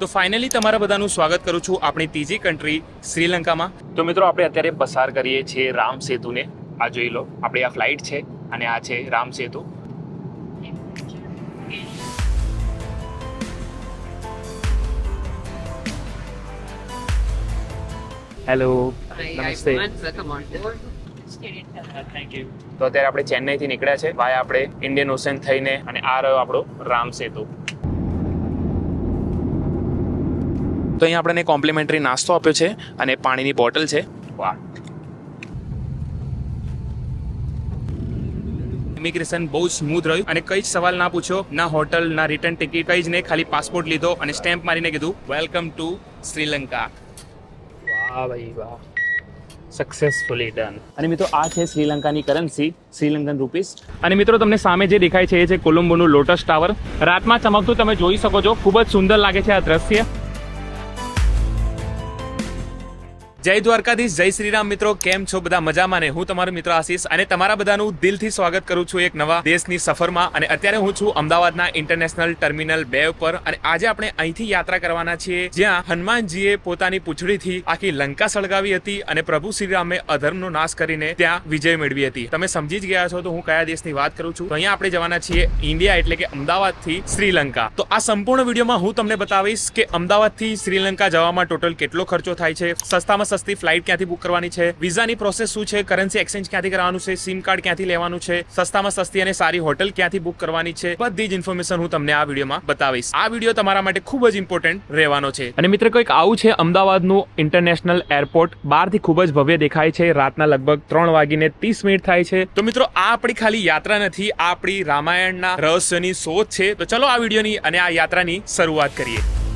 તો ફાઇનલી તમારા બધાનું સ્વાગત કરું છું આપણી ત્રીજી કન્ટ્રી શ્રીલંકામાં. તો મિત્રો આપણે અત્યારે પસાર કરીએ છીએ રામ સેતુને. આ જોઈ લો આપણી આ ફ્લાઇટ છે અને આ છે રામ સેતુ. હેલો નમસ્તે તો અત્યારે આપણે ચેન્નઈથી નીકળ્યા છે. વાય આપણે ઇન્ડિયન ઓશન થઈને અને આ રહ્યો આપણો રામ સેતુ. તો અહીંયા આપણને કોમ્પ્લિમેન્ટરી નાસ્તો આપ્યો છે અને પાણીની બોટલ છે. વાહ. ઇમિગ્રેશન બહુ સ્મૂથ રહ્યું. અને કઈ જ સવાલ ના પૂછ્યો ના હોટલ ના રિટર્ન ટિકિટ કઈ જ નહીં ખાલી પાસપોર્ટ લીધો અને સ્ટેમ્પ મારીને કીધું વેલકમ ટુ શ્રીલંકા વાહ ભાઈ વાહ. સક્સેસફુલી ડન અને મિત્રો આ છે શ્રીલંકાની કરન્સી શ્રીલંકન રૂપીસ અને મિત્રો તમને સામે જે દેખાય છે એ છે કોલંબોનું લોટસ ટાવર રાતમાં ચમકતું તમે જોઈ શકો છો ખૂબ જ સુંદર લાગે છે આ દ્રશ્ય. જય દ્વારકાધીશ, જય શ્રીરામ મિત્રો, કેમ છો બધા મજામાં ને? હું તમારો મિત્ર આશીષ અને તમારા બધાનું દિલથી સ્વાગત કરું છું એક નવા દેશની સફરમાં. અને અત્યારે હું છું અમદાવાદના ઇન્ટરનેશનલ ટર્મિનલ બે ઉપર. અને આજે આપણે અહીંથી યાત્રા કરવાના છીએ, જ્યાં હનુમાનજીએ પોતાની પૂંછડીથી આખી લંકા સળગાવી હતી અને પ્રભુ શ્રીરામે અધર્મનો નાશ કરીને ત્યાં વિજય મેળવી હતી. તમે સમજી જ ગયા છો તો હું કયા દેશની વાત કરું છું. અહીંયા આપણે જવાના છીએ ઇન્ડિયા, એટલે કે અમદાવાદથી શ્રીલંકા. તો આ સંપૂર્ણ વિડીયોમાં હું તમને બતાવીશ કે અમદાવાદથી શ્રીલંકા જવામાં ટોટલ કેટલો ખર્ચો થાય છે, સસ્તામાં સસ્તી ફ્લાઇટ ક્યાંથી બુક કરવાની છે? વિઝાની પ્રોસેસ શું છે? કરન્સી એક્સચેન્જ ક્યાંથી કરવાનું છે? સિમ કાર્ડ ક્યાંથી લેવાનું છે? સસ્તામાં સસ્તી અને સારી હોટલ ક્યાંથી બુક કરવાની છે? બધી જ ઇન્ફોર્મેશન હું તમને આ વિડીયોમાં બતાવીશ. આ વીડિયો તમારા માટે ખૂબ જ ઇમ્પોર્ટન્ટ રહેવાનો છે. અને મિત્ર, કંઈક આવું છે, અમદાવાદનું ઇન્ટરનેશનલ એરપોર્ટ બહારથી ખૂબ જ ભવ્ય દેખાય છે. રાતના લગભગ ત્રણ વાગીને ત્રીસ મિનિટ થાય છે. તો મિત્રો, આ આપણી ખાલી યાત્રા નથી, આ આપણી રામાયણના રહસ્યની શોધ છે. તો ચલો આ વિડીયોની અને આ યાત્રાની શરૂઆત કરીએ.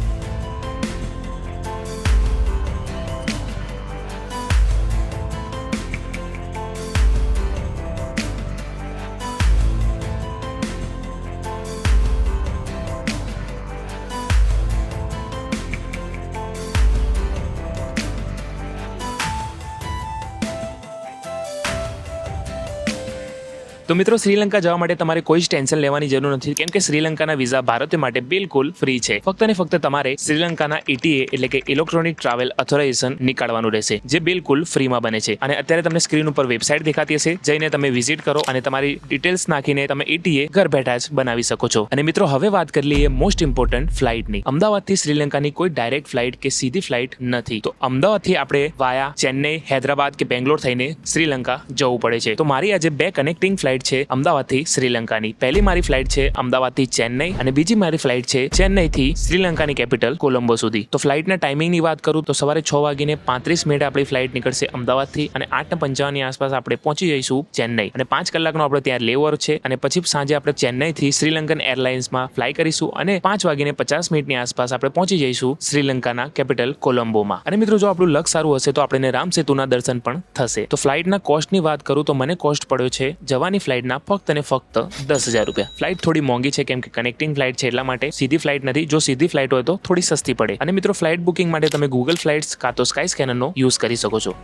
તો મિત્રો, શ્રીલંકા જવા માટે તમારે કોઈ જ ટેન્શન લેવાની જરૂર નથી. કેમ કે શ્રીલંકાના વિઝા ભારતીય માટે બિલકુલ ફ્રી છે. ફક્ત ને ફક્ત તમારે શ્રીલંકાના એટીએ એટલે કે ઇલેક્ટ્રોનિક ટ્રાવેલ ઓથોરાઇઝેશન નીકાળવાનું રહેશે, જે બિલકુલ ફ્રીમાં બને છે. અને અત્યારે તમને સ્ક્રીન ઉપર વેબસાઇટ દેખાતી હશે, જઈને તમે વિઝિટ કરો અને તમારી ડિટેલ્સ નાખીને તમે એટીએ ઘર બેઠા જ બનાવી શકો છો. અને મિત્રો, હવે વાત કરી લઈએ મોસ્ટ ઇમ્પોર્ટન્ટ ફ્લાઇટની અમદાવાદથી શ્રીલંકાની કોઈ ડાયરેક્ટ ફ્લાઇટ કે સીધી ફ્લાઇટ નથી. તો અમદાવાદથી આપણે વાયા ચેન્નઈ હૈદરાબાદ કે બેંગ્લોર થઈને શ્રીલંકા જવું પડે છે. તો મારી આજે બે કનેક્ટિંગ ફ્લાઇટ છે અમદાવાદથી શ્રીલંકાની. પહેલી મારી ફ્લાઇટ છે અમદાવાદથી ચેન્નઈ અને બીજી મારી ફ્લાઇટ છે ચેન્નઈથી શ્રીલંકાની કેપિટલ કોલંબો સુધી. તો ફ્લાઇટના ટાઈમિંગની વાત કરું તો સવારે છ વાગીને પાંત્રીસ મિનિટ આપણી ફ્લાઇટ નીકળશે અમદાવાદથી અને આઠ ને પંચાવનની આસપાસ આપણે પહોંચી જઈશું ચેન્નઈ. અને પાંચ કલાકનો આપણે ત્યાં લેવર છે અને પછી સાંજે આપણે ચેન્નઈથી શ્રીલંકન એરલાઇન્સમાં ફ્લાય કરીશું અને પાંચ વાગીને પચાસ મિનિટની આસપાસ આપણે પહોંચી જઈશું શ્રીલંકાના કેપિટલ કોલંબોમાં. અને મિત્રો જો આપણું લક સારું હશે તો આપણને રામ સેતુના દર્શન પણ થશે. તો ફ્લાઇટના કોસ્ટની વાત કરું તો મને કોસ્ટ પડ્યો છે જવાની ફ્લાઇટના ફક્ત અને ફક્ત દસ હજાર રૂપિયા. ફ્લાઇટ થોડી મોંઘી છે કેમ કે કનેક્ટિંગ ફ્લાઇટ છે એટલા માટે સીધી ફ્લાઇટ નથી. જો સીધી ફ્લાઇટ હોય તો થોડી સસ્તી પડે. અને મિત્રો, ફ્લાઇટ બુકિંગ માટે તમે ગૂગલ ફ્લાઇટ્સ કાં તો સ્કાય સ્કેનરનો યુઝ કરી શકો છો.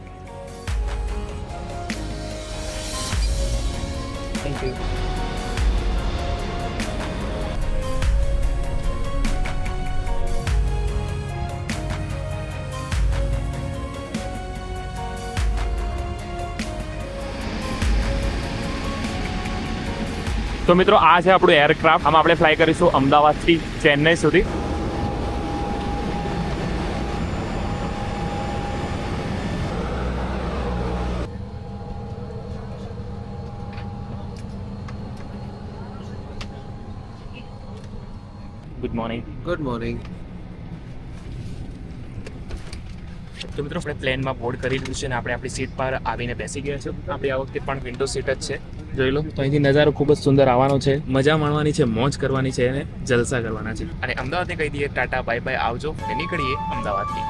તો મિત્રો આ છે આપણું એરક્રાફ્ટ આમાં આપણે ફ્લાય કરીશું અમદાવાદથી ચેન્નઈ સુધી. ગુડ મોર્નિંગ ગુડ મોર્નિંગ તો મિત્રો આપણે પ્લેનમાં બોર્ડ કરી લીધું છે અને આપણે આપણી સીટ પર આવીને બેસી ગયા છે આપણી આ વખતે પણ વિન્ડો સીટ જ છે. જોઈ લો. તો અહીંથી નજારો ખૂબ જ સુંદર આવવાનો છે. મજા માણવાની છે, મોજ કરવાની છે અને જલસા કરવાના છે. અને અમદાવાદને કહી દઈએ, ટાટા, બાય બાય, આવજો. અને નીકળીએ અમદાવાદથી.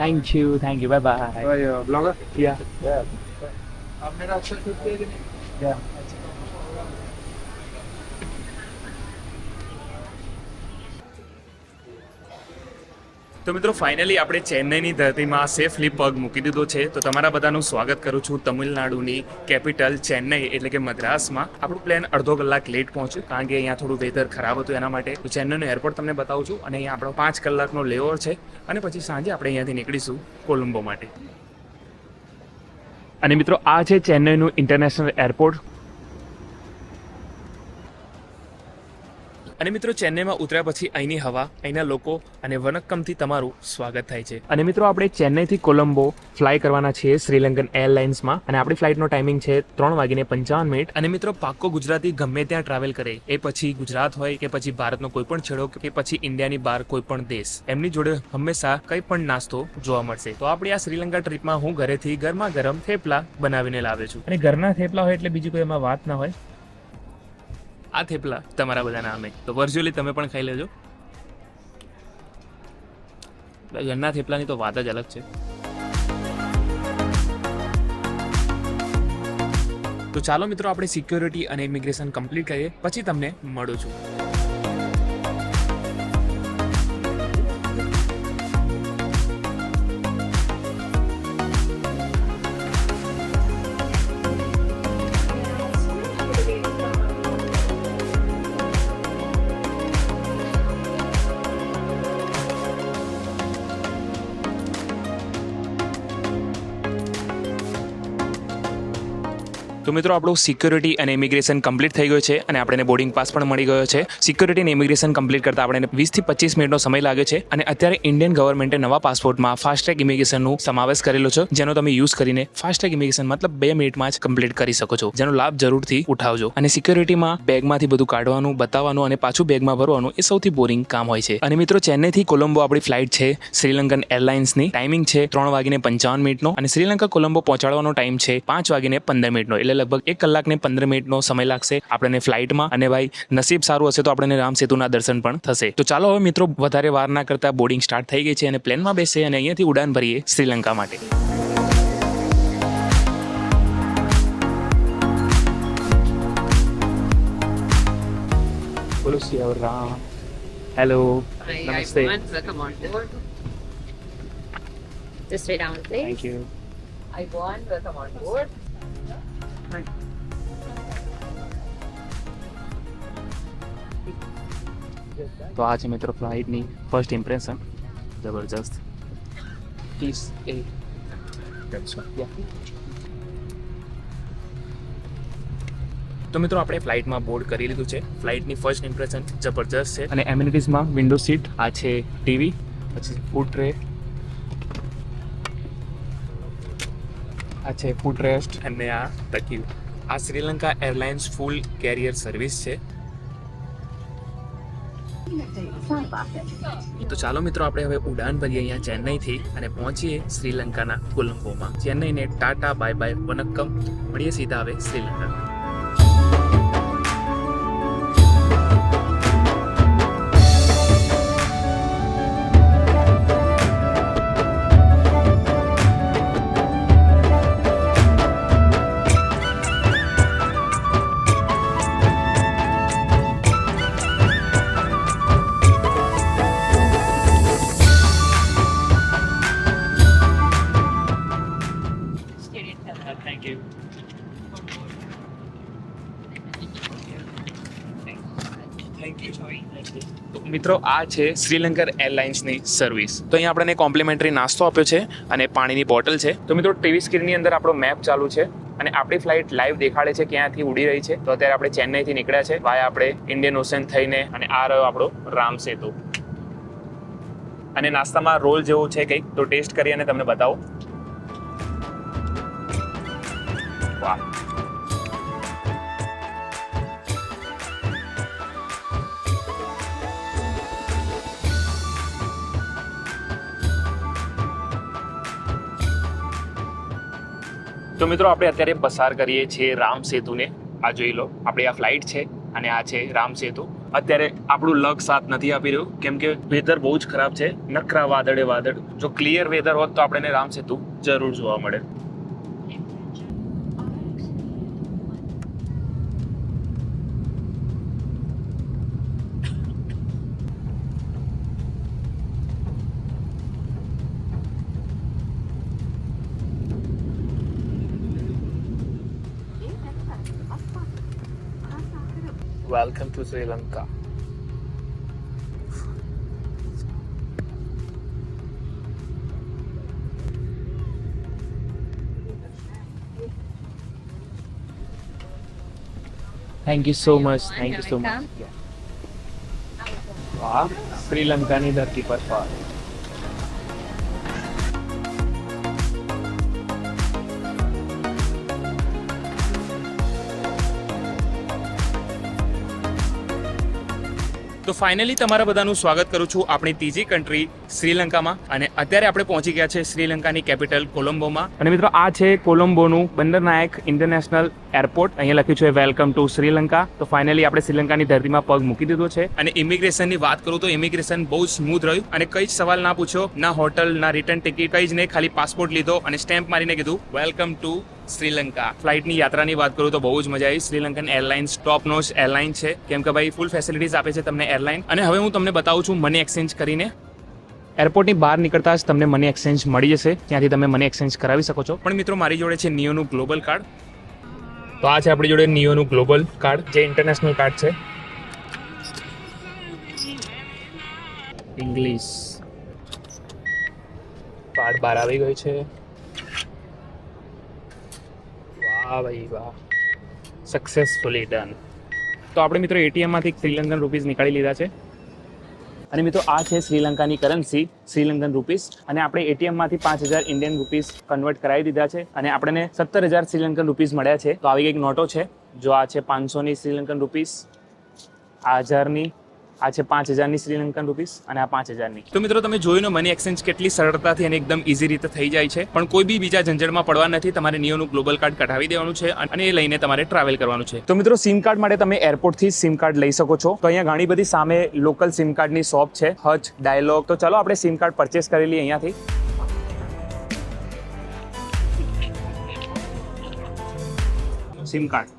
Thank you thank you bye bye blogger या आप मेरा अच्छा करते हैं या તો મિત્રો ફાઇનલી આપણે ચેન્નઈની ધરતીમાં સેફલી પગ મૂકી દીધો છે. તો તમારા બધાનું સ્વાગત કરું છું તમિલનાડુની કેપિટલ ચેન્નઈ, એટલે કે મદ્રાસમાં. આપણું પ્લેન અડધો કલાક લેટ પહોંચ્યું, કારણ કે અહીંયા થોડું વેધર ખરાબ હતું એના માટે. તો ચેન્નઈનું એરપોર્ટ તમને બતાવું છું, અને અહીંયા આપણો પાંચ કલાકનો લેઓવર છે. અને પછી સાંજે આપણે અહીંયાથી નીકળીશું કોલંબો માટે. અને મિત્રો, આ છે ચેન્નઈનું ઇન્ટરનેશનલ એરપોર્ટ અને મિત્રો, ચેન્નઈમાં ઉતર્યા પછી અહીંની હવા, અહીંના લોકો અને વનક્કમથી તમારું સ્વાગત થાય છે. અને મિત્રો, આપણે ચેન્નઈથી કોલંબો ફ્લાય કરવાના છીએ શ્રીલંકન એરલાઇન્સમાં. અને આપણી ફ્લાઇટનો ટાઈમિંગ છે ત્રણ વાગીને પંચાવન મિનિટ. અને મિત્રો, પાક્કો ગુજરાતી ગમે ત્યાં ટ્રાવેલ કરે. એ પછી ગુજરાત હોય કે પછી ભારતનો કોઈ પણ છેડો કે પછી ઇન્ડિયાની બહાર કોઈ પણ દેશ. એમની જોડે હંમેશા કંઈ પણ નાસ્તો જોવા મળશે. તો આપણી આ શ્રીલંકા ટ્રીપમાં હું ઘરેથી ગરમા ગરમ થેપલા બનાવીને લાવ્યો છું. અને ઘરના થેપલા હોય એટલે બીજી કોઈ એમાં વાત ના હોય. આ થેપલા તમારા બધાના અમે તો વર્ચ્યુઅલી તમે પણ ખાઈ લેજો. ઘરના થેપલાની તો વાત જ અલગ છે. તો ચાલો મિત્રો, આપણે સિક્યોરિટી અને ઇમિગ્રેશન કમ્પ્લીટ કરીએ. પછી તમને મળું છું. તો મિત્રો, આપણું સિક્યોરિટી અને ઇમિગ્રેશન કમ્પ્લીટ થઈ ગયું છે અને આપણને બોર્ડિંગ પાસ પણ મળી ગયો છે. સિક્યોરિટી અને ઇમિગ્રેશન કમ્પ્લીટ કરતા આપણે વીસથી પચીસ મિનિટનો સમય લાગે છે અને અત્યારે ઇન્ડિયન ગવર્મેન્ટે નવા પાસપોર્ટમાં ફાસ્ટ્રેક ઇમિગ્રેશનનું સમાવેશ કરેલો છે, જેનો તમે યુઝ કરીને ફાસ્ટ્રેક ઇમિગ્રેશન મતલબ બે મિનિટમાં જ કમ્પ્લીટ કરી શકો છો. જેનો લાભ જરૂરથી ઉઠાવજો. અને સિક્યોરિટીમાં બેગમાંથી બધું કાઢવાનું, બતાવવાનું અને પાછું બેગમાં ભરવાનું એ સૌથી બોરિંગ કામ હોય છે. અને મિત્રો, ચેન્નઈથી કોલંબો આપણી ફ્લાઇટ છે, શ્રીલંકન એરલાઇન્સની ટાઈમિંગ છે ત્રણ વાગીને પંચાવન મિનિટનો અને શ્રીલંકા કોલંબો પહોંચાડવાનો ટાઈમ છે પાંચ વાગીને પંદર મિનિટનો. એટલે લગભગ એક કલાક ને પંદર મિનિટનો સમય લાગશે આપણને ફ્લાઇટમાં. અને ભાઈ નસીબ સારું હશે તો આપણને રામ સેતુના દર્શન પણ થશે. તો ચાલો હવે મિત્રો વધારે વાર ના કરતા બોર્ડિંગ સ્ટાર્ટ થઈ ગઈ છે અને પ્લેનમાં બેસે અને અહીંયાથી ઉડાન ભરીએ શ્રીલંકા માટે. બોલો Siyavar Ram. Hello please. Thank you Everyone, welcome on board. તો આ છે મિત્રો ફ્લાઇટની ફર્સ્ટ ઇમ્પ્રેશન જબરજસ્ત. પીસ એ તો મિત્રો આપણે ફ્લાઇટમાં બોર્ડ કરી લીધું છે. ફ્લાઇટની ફર્સ્ટ ઇમ્પ્રેશન જબરજસ્ત છે. અને એમ્યુનિટીઝમાં વિન્ડો સીટ આ છે ટીવી પછી ફૂડ ટ્રે આ છે ફૂડ રેસ્ટ અને આ તકીયું આ Sri Lanka airlines full carrier service છે. તો ચાલો મિત્રો, આપણે હવે ઉડાન ભરીએ અહીંયા ચેન્નઈથી અને પહોંચીએ શ્રીલંકાના કોલંબોમાં. ચેન્નઈને ટાટા બાય બાય વનક્કમ. મળીએ સીધા હવે શ્રીલંકા મિત્રો, આ છે શ્રીલંકર એરલાઇન્સની સર્વિસ. તો અહીંયા આપણને કોમ્પ્લિમેન્ટરી નાસ્તો આપ્યો છે અને પાણીની બોટલ છે. તો મિત્રો, ટીવી સ્ક્રીનની અંદર આપણો મેપ ચાલુ છે અને આપણી ફ્લાઇટ લાઈવ દેખાડે છે ક્યાંથી ઉડી રહી છે. તો અત્યારે આપણે ચેન્નઈથી નીકળ્યા છે વાય આપણે ઇન્ડિયન ઓશન થઈને અને આ રહ્યો આપણો રામ સેતુ. અને નાસ્તામાં રોલ જેવું છે કંઈક, તો ટેસ્ટ કરી અને તમને બતાવો. વાહ. તો મિત્રો, આપણે અત્યારે પસાર કરીએ છીએ રામ સેતુને. આ જોઈ લો, આપણી આ ફ્લાઇટ છે અને આ છે રામ સેતુ. અત્યારે આપણું લક સાથ નથી આપી રહ્યું, કેમ કે વેધર બહુ જ ખરાબ છે. નકરા વાદળે વાદળ. જો ક્લિયર વેધર હોત તો આપણને રામ સેતુ જરૂર જોવા મળે. Welcome to Sri Lanka thank you so much thank you so much વાહ શ્રીલંકાની ધરતી પર ફર તો ફાઇનલી તમારા બધાનું સ્વાગત કરું છું આપણી ત્રીજી કન્ટ્રી શ્રીલંકામાં. અને અત્યારે આપણે પહોંચી ગયા છે શ્રીલંકાની કેપિટલ કોલંબોમાં. અને મિત્રો, આ છે કોલંબોનું બંદરનાયક ઇન્ટરનેશનલ એરપોર્ટ અહીંયા લખ્યું છે વેલકમ ટુ શ્રીલંકા. તો ફાઇનલી આપણે શ્રીલંકાની ધરતીમાં પગ મૂકી દીધો છે. અને ઇમિગ્રેશનની વાત કરું તો ઇમિગ્રેશન બહુ સ્મૂથ રહ્યું. અને કઈ જ સવાલ ના પૂછ્યો ના હોટલ, ના રિટર્ન ટિકિટ કઈ જ નહીં, ખાલી પાસપોર્ટ લીધો અને સ્ટેમ્પ મારીને કીધું વેલકમ ટુ શ્રીલંકા. ફ્લાઇટની યાત્રાની વાત કરું તો બહુ જ મજા આવી. Sri Lankan airlines top notch airline છે. કેમ કે ભાઈ ફૂલ ફેસિલિટીઝ આપે છે તમને એરલાઇન. અને હવે હું તમને બતાવું છું મની એક્સચેન્જ કરીને. એરપોર્ટની બહાર નીકળતા જ તમને મની એક્સચેન્જ મળી જશે. ત્યાંથી તમે મની એક્સચેન્જ કરાવી શકો છો. પણ મિત્રો, મારી જોડે છે નિયોનું ગ્લોબલ કાર્ડ તો આ છે આપણી જોડે નિયોનું ગ્લોબલ કાર્ડ જે ઇન્ટરનેશનલ કાર્ડ છે. ઇંગ્લિશ કાર્ડ બહાર આવી ગયું છે. વાહ ભાઈ વાહ. સક્સેસફુલી ડન તો આપણે મિત્રો એટીએમમાંથી શ્રીલંકન રૂપીઝ નીકાળી લીધા છે. અને મિત્રો આ છે શ્રીલંકાની કરન્સી શ્રીલંકન રૂપીસ અને આપણે એટીએમમાંથી પાંચ હજાર ઇન્ડિયન રૂપીસ કન્વર્ટ કરાવી દીધા છે. અને આપણને સત્તર હજાર શ્રીલંકન રૂપીસ મળ્યા છે. તો આવી કંઈક નોટો છે. જો આ છે પાંચસોની શ્રીલંકન રૂપીસ આ હજારની આ છે પાંચ હજારની શ્રીલંકન રૂપીસ અને આ પાંચ હજારની. તો મિત્રો તમે જોયું મની એક્સચેન્જ કેટલી સરળતાથી અને એકદમ ઇઝી રીતે થઈ જાય છે. પણ કોઈ બી બીજા ઝંઝટમાં પડવા નથી તમારે નિયોનું ગ્લોબલ કાર્ડ કઢાવી દેવાનું છે અને એ લઈને તમારે ટ્રાવેલ કરવાનું છે. તો મિત્રો સિમ કાર્ડ માટે તમે એરપોર્ટથી સિમ કાર્ડ લઈ શકો છો. તો અહીંયા ઘણી બધી સામે લોકલ સિમ કાર્ડની શોપ છે હચ ડાયલોગ તો ચલો આપણે સિમ કાર્ડ પરચેસ કરી લઈએ અહીંયાથી. SIM card.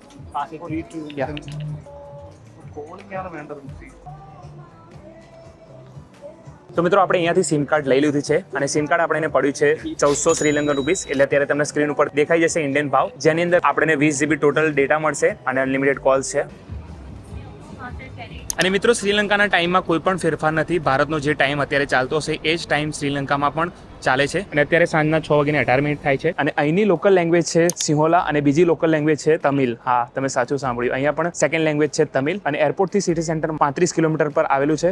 તો મિત્રો, આપણે અહીંયાથી સિમ કાર્ડ લઈ લીધું છે અને સિમ કાર્ડ આપણે પડ્યું છે ચૌદસો શ્રીલંકન રૂપીસ. એટલે અત્યારે તમને સ્ક્રીન ઉપર દેખાઈ જશે ઇન્ડિયન ભાવ. જેની અંદર આપણને વીસ જીબી ટોટલ ડેટા મળશે અને અનલિમિટેડ કોલ્સ છે. અને મિત્રો, શ્રીલંકાના ટાઈમમાં કોઈ પણ ફેરફાર નથી. ભારતનો જે ટાઈમ અત્યારે ચાલતો હશે, એ જ ટાઈમ શ્રીલંકામાં પણ ચાલે છે. અને અત્યારે સાંજના છ વાગીને અઢાર મિનિટ થાય છે. અને અહીંની લોકલ લેંગ્વેજ છે સિંહોલા અને બીજી લોકલ લેંગ્વેજ છે તમિલ. હા, તમે સાચું સાંભળ્યું. અહીંયા પણ સેકન્ડ લેંગ્વેજ છે તમિલ. અને એરપોર્ટથી સિટી સેન્ટર પાંત્રીસ કિલોમીટર પર આવેલું છે.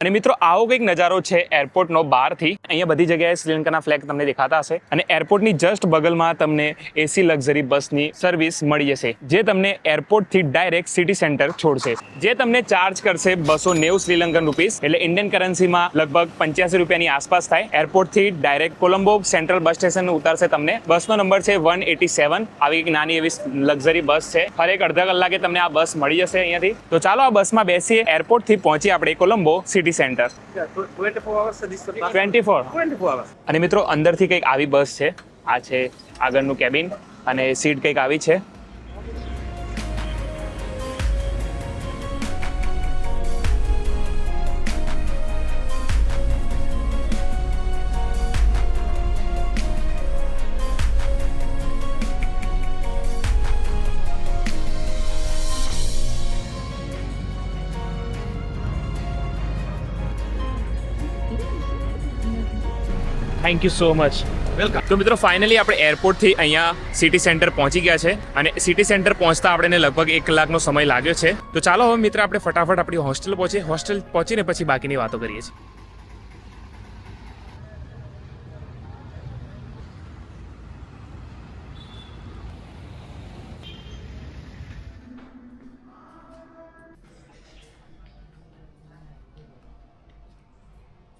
અને મિત્રો, આવો કંઈક નજારો છે એરપોર્ટનો બહારથી. અહીંયા બધી જગ્યાએ શ્રીલંકાના ફ્લેગ તમને દેખાતા હશે અને એરપોર્ટની જસ્ટ બગલમાં તમને એસી લક્ઝરી બસની સર્વિસ મળી જશે, જે તમને એરપોર્ટથી ડાયરેક્ટ સિટી સેન્ટર છોડશે. જે તમને ચાર્જ કરશે બસો નેવું શ્રીલંકન રૂપીસ એટલે ઇન્ડિયન કરન્સીમાં લગભગ પંચ્યાસી રૂપિયાની આસપાસ થાય. એરપોર્ટથી direct Colombo central bus station ઉતારશે તમને. બસનો નંબર છે વન એટી સેવન આવી એક નાની એવી લક્ઝરી બસ છે. હરેક અડધા કલાકે તમને આ બસ મળી જશે અહીંયાથી. તો ચાલો આ બસમાં બેસીએ. એરપોર્ટથી પહોંચી આપણે Colombo city centre. Twenty four અને મિત્રો, અંદરથી કંઈક આવી બસ છે. આ છે આગળનું કેબિન અને સીટ કંઈક આવી છે. Thank you so much welcome તો મિત્રો ફાઇનલી આપણે એરપોર્ટથી અહીંયા સિટી સેન્ટર પહોંચી ગયા છે અને સિટી સેન્ટર પહોંચતા આપણે લગભગ એક કલાકનો સમય લાગ્યો છે. તો ચાલો હવે મિત્ર, આપણે ફટાફટ આપણી હોસ્ટેલ પહોંચીએ. હોસ્ટેલ પહોંચીને પછી બાકીની વાતો કરીએ છીએ.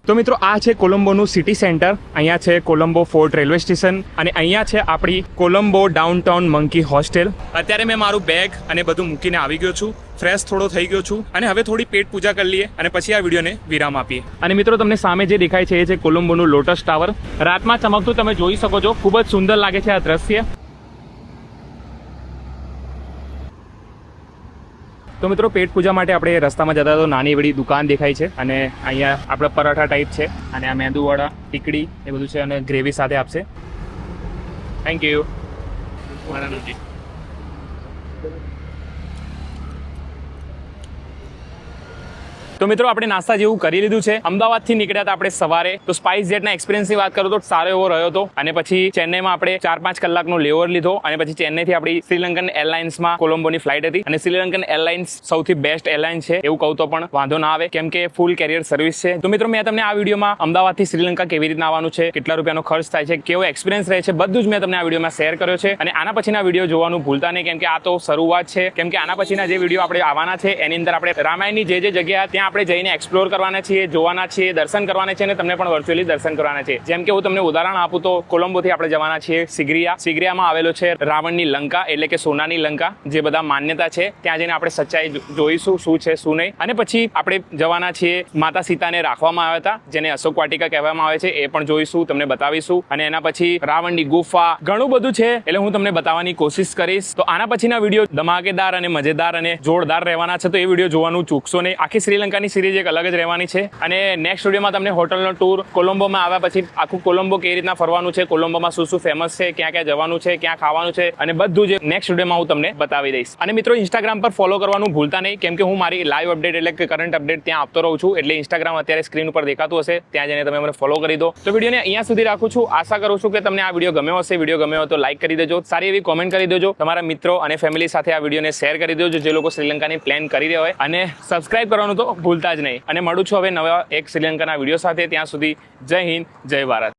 તો મિત્રો, આ છે કોલંબોનું સિટી સેન્ટર. અહીંયા છે કોલંબો ફોર્ટ રેલવે સ્ટેશન અને અહીંયા છે આપણી કોલંબો ડાઉનટાઉન મંકી હોસ્ટેલ. અત્યારે મેં મારું બેગ અને બધું મૂકીને આવી ગયો છું. ફ્રેશ થોડો થઈ ગયો છું અને હવે થોડી પેટ પૂજા કરી લઈએ અને પછી આ વિડીયોને વિરામ આપીએ. અને મિત્રો, તમને સામે જે દેખાય છે એ છે કોલંબોનું લોટસ ટાવર. રાતમાં ચમકતું તમે જોઈ શકો છો. ખૂબ જ સુંદર લાગે છે આ દ્રશ્ય. તો મિત્રો, પેટ પૂજા માટે આપણે રસ્તામાં જતા તો નાની એવડી દુકાન દેખાય છે અને અહીંયા આપણે પરાઠા ટાઈપ છે અને આ મેંદુવડા, ટીકડી એ બધું છે અને ગ્રેવી સાથે આપશે. થેન્ક યુ તો મિત્રો, આપણે નાસ્તા જેવું કરી લીધું છે. અમદાવાદથી નીકળ્યા આપણે સવારે. તો સ્પાઇસ જેટના એક્સપિરિયન્સની વાત કરું તો સારો એવો રહ્યો હતો. અને પછી ચેન્નઈમાં આપણે ચાર પાંચ કલાકનો લેવર લીધો. અને પછી ચેન્નઈથી આપણી શ્રીલંકન એરલાઇન્સમાં કોલંબોની ફ્લાઇટ હતી. અને શ્રીલંકન એરલાઇન્સ સૌથી બેસ્ટ એરલાઇન છે, એવું કહું તો પણ વાંધો ના આવે, કેમ કે ફૂલ કેરિયર સર્વિસ છે. તો મિત્રો, મેં તમને આ વિડીયોમાં અમદાવાદથી શ્રીલંકા કેવી રીતના આવવાનું છે, કેટલા રૂપિયાનો ખર્ચ થાય છે, કેવો એક્સપિરિયન્સ રહે છે, બધું જ મેં તમને આ વિડીયોમાં શેર કર્યો છે. અને આના પછીના વીડિયો જોવાનું ભૂલતા નહીં, કેમ કે આ તો શરૂઆત છે. કેમ કે આના પછીના જે વીડિયો આપણે આવવાના છે, એની અંદર આપણે રામાયણની જે જે જગ્યા ત્યાં આપણે જઈને એક્સપ્લોર કરવાના છીએ, જોવાના છીએ, દર્શન કરવાના છે અને તમને પણ વર્ચ્યુઅલી દર્શન કરવાના છે જેમ કે હું તમને ઉદાહરણ આપું તો કોલંબોથી આપણે જવાના છીએ સિગ્રિયા. સિગ્રિયામાં આવેલો છે રાવણની લંકા, એટલે કે સોનાની લંકા, જે બધા માન્યતા છે. ત્યાં જઈને આપણે સચ્ચાઈ જોઈશું શું છે, શું નહીં. અને પછી આપણે જવાના છીએ માતા સીતાને રાખવામાં આવ્યા હતા, જેને અશોક વાટિકા કહેવામાં આવે છે. એ પણ જોઈશું, તમને બતાવીશું. અને એના પછી રાવણની ગુફા, ઘણું બધું છે, એટલે હું તમને બતાવવાની કોશિશ કરીશ. તો આના પછીના વીડિયો ધમાકેદાર અને મજેદાર અને જોરદાર રહેવાના છે, તો એ વીડિયો જોવાનું ચૂકશો નહીં. આખી શ્રીલંકાની સિરીઝ એક અલગ જ રહેવાની છે. અને નેક્સ્ટ સ્ટુડિયોમાં તમને હોટલનો ટૂર કોલંબોમાં આવ્યા પછી આખું કોલંબો કેવી રીતના ફરવાનું છે, કોલંબોમાં શું શું ફેમસ છે, ક્યાં ક્યાં જવાનું છે, ક્યાં ખાવાનું છે અને બધું જે નેક્સ્ટ સ્ટુડિયોમાં હું તમને બતાવી દઈશ. અને મિત્રો ઇન્સ્ટાગ્રામ પર ફોલો કરવાનું ભૂલતા નહીં, કેમ કે હું મારી લાઈવ અપડેટ એટલે કે કરંટ અપડેટ ત્યાં આપતો રહું છું, એટલે ઇન્સ્ટાગ્રામ અત્યારે સ્ક્રીન ઉપર દેખાતું હશે, ત્યાં જઈને તમે મને ફોલો કરી દો. તો વિડીયોને અહીંયા સુધી રાખું છું. આશા કરું છું કે તમને આ વીડિયો ગમ્યો હશે. વીડિયો ગમ્યો તો લાઈક કરી દેજો. સારી એવી કોમેન્ટ કરી દેજો. તમારા મિત્રો અને ફેમિલી સાથે આ વિડીયોને શેર કરી દેજો, જે લોકો શ્રીલંકાની પ્લાન કરી રહ્યા હોય. અને સબસ્ક્રાઇબ કરવાનું તો ભૂલતા જ નહીં. અને મળું છું હવે નવા એક શ્રીલંકાના વીડિયો સાથે. ત્યાં સુધી જય હિન્દ, જય ભારત.